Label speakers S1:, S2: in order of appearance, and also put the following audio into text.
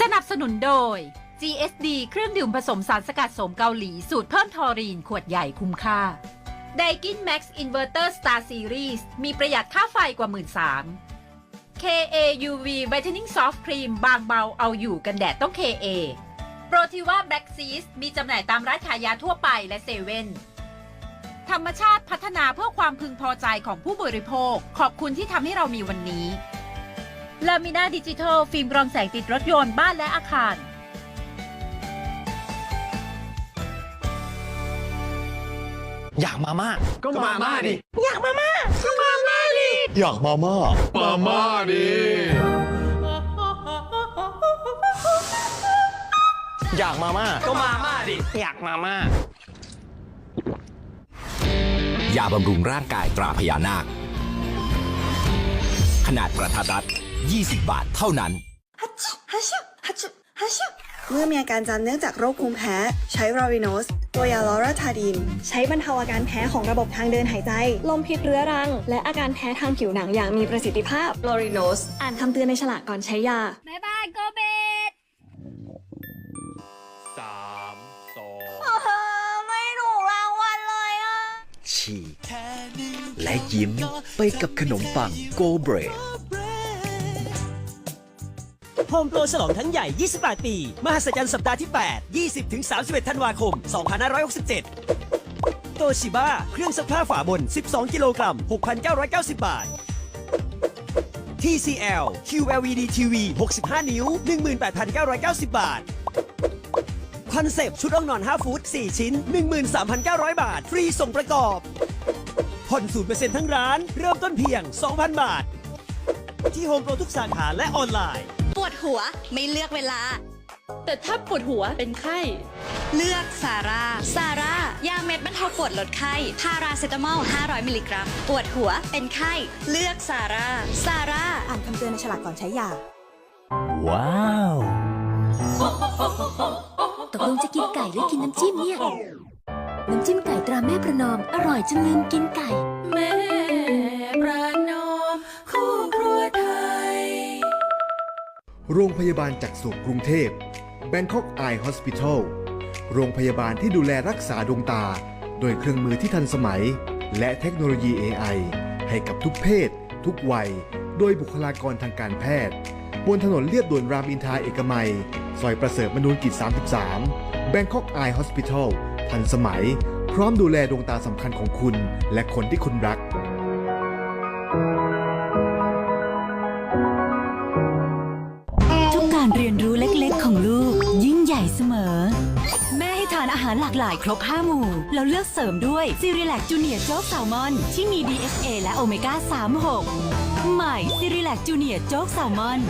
S1: สนับสนุนโดย GSD เครื่องดื่มผสมสารสกัดโสมเกาหลี สูตรเพิ่มทอรีน ขวดใหญ่คุ้มค่า Daikin Max Inverter Star Series มีประหยัดค่าไฟกว่า 13,000 KA UV Whitening Soft Cream บางเบาเอาอยู่กันแดดต้อง KA โปรทิว่า Black Seas มีจำหน่ายตามร้านขายยาทั่วไปและเซเว่นธรรมชาติพัฒนาเพื่อความพึงพอใจของผู้บริโภค ขอบคุณที่ทำให้เรามีวันนี้ ลามินาดิจิทัล ฟิล์มกรองแสงติดรถยนต์บ้านและอาคาร
S2: อยากมาม่า
S3: ก็มาม่าดิ
S2: อยากมาม่า
S3: มาม่าดิ
S2: อยากมาม่า
S3: มาม่าดิ
S2: อยากมาม่า
S3: ก็มาม่าดิ
S2: อยากมาม่า
S4: ยาบำรุงร่างกายตราพญานาค ขนาดกระทัดรัด 20 บาทเท่านั้น
S5: ฮัชชุฮัชชุฮัชชุฮัชชุเมื่อมีอาการจามเนื่องจากโรคภูมิแพ้ ใช้ราวิโนส ตัวยาลอราทาดิน
S6: ใช้บรรเทาอาการแพ้ของระบบทางเดินหายใจ ลมพิษเรื้อรัง และอาการแพ้ทางผิวหนังอย่างมีประสิทธิภาพ
S5: ลอริโนส
S6: อ่านคำเตือนในฉลากก่อนใช้ยา
S7: บ๊ายบายโกเบต
S3: สามสอง
S7: ไม่ถูกรางวัลเลยอะ
S8: ฉีกและยิ้มไปกับขนมปังโกเบรด
S9: โฮมโปรฉลองทั้งใหญ่ 28 ปี มหัศจรรย์สัปดาห์ที่ 8 20-31 ธันวาคม 2567 โตชิบ้า เครื่องซักผ้าฝาบน 12 กิโลกรัม 6,990 บาท TCL QLED TV 65 นิ้ว 18,990 บาท คอนเซปต์ชุดอ่องนอน 5 ฟุต 4 ชิ้น 13,900 บาท ฟรีส่งประกอบ ผ่อน 0%ทั้งร้าน เริ่มต้นเพียง 2,000 บาท ที่โฮมโปรทุกสาขาและออนไลน์
S7: หัวไม่เลือกเวลา
S10: แต่ถ้าปวดหัวเป็นไข้
S7: เลือกซาร่าซาร่ายาเม็ดบรรเทาปวดลดไข้ พาราเซตามอล 500 มิลลิกรัม ปวดหัวเป็นไข้ เลือกซาร่าซาร่า
S5: อ่านคำเตือนในฉลากก่อนใช้ยา
S8: ว้าว
S10: ตกลงจะกินไก่หรือกินน้ำจิ้มเนี่ย น้ำจิ้มไก่ตราแม่ประนอม อร่อยจนลืมกินไก่ แม่
S11: โรงพยาบาลจักษุกรุงเทพ Bangkok Eye Hospital โรงพยาบาลที่ดูแลรักษาดวงตา โดยเครื่องมือที่ทันสมัย และเทคโนโลยี AI ให้กับทุกเพศ ทุกวัย โดยบุคลากรทางการแพทย์ บนถนนเลียบด่วนรามอินทราเอกมัย ซอยประเสริฐมนูนกิจ 33 Bangkok Eye Hospital ทันสมัย พร้อมดูแลดวงตาสำคัญของคุณ และคนที่คุณรัก
S10: ทุก สมอ แม่ให้ทานอาหารหลากหลายครบ 5 หมู่ แล้วเลือกเสริมด้วยซีรีแลกจูเนียร์โจ๊กแซลมอน ที่มี DHA และโอเมก้า 36 ใหม่ซีรีแลกจูเนียร์โจ๊กแซลมอน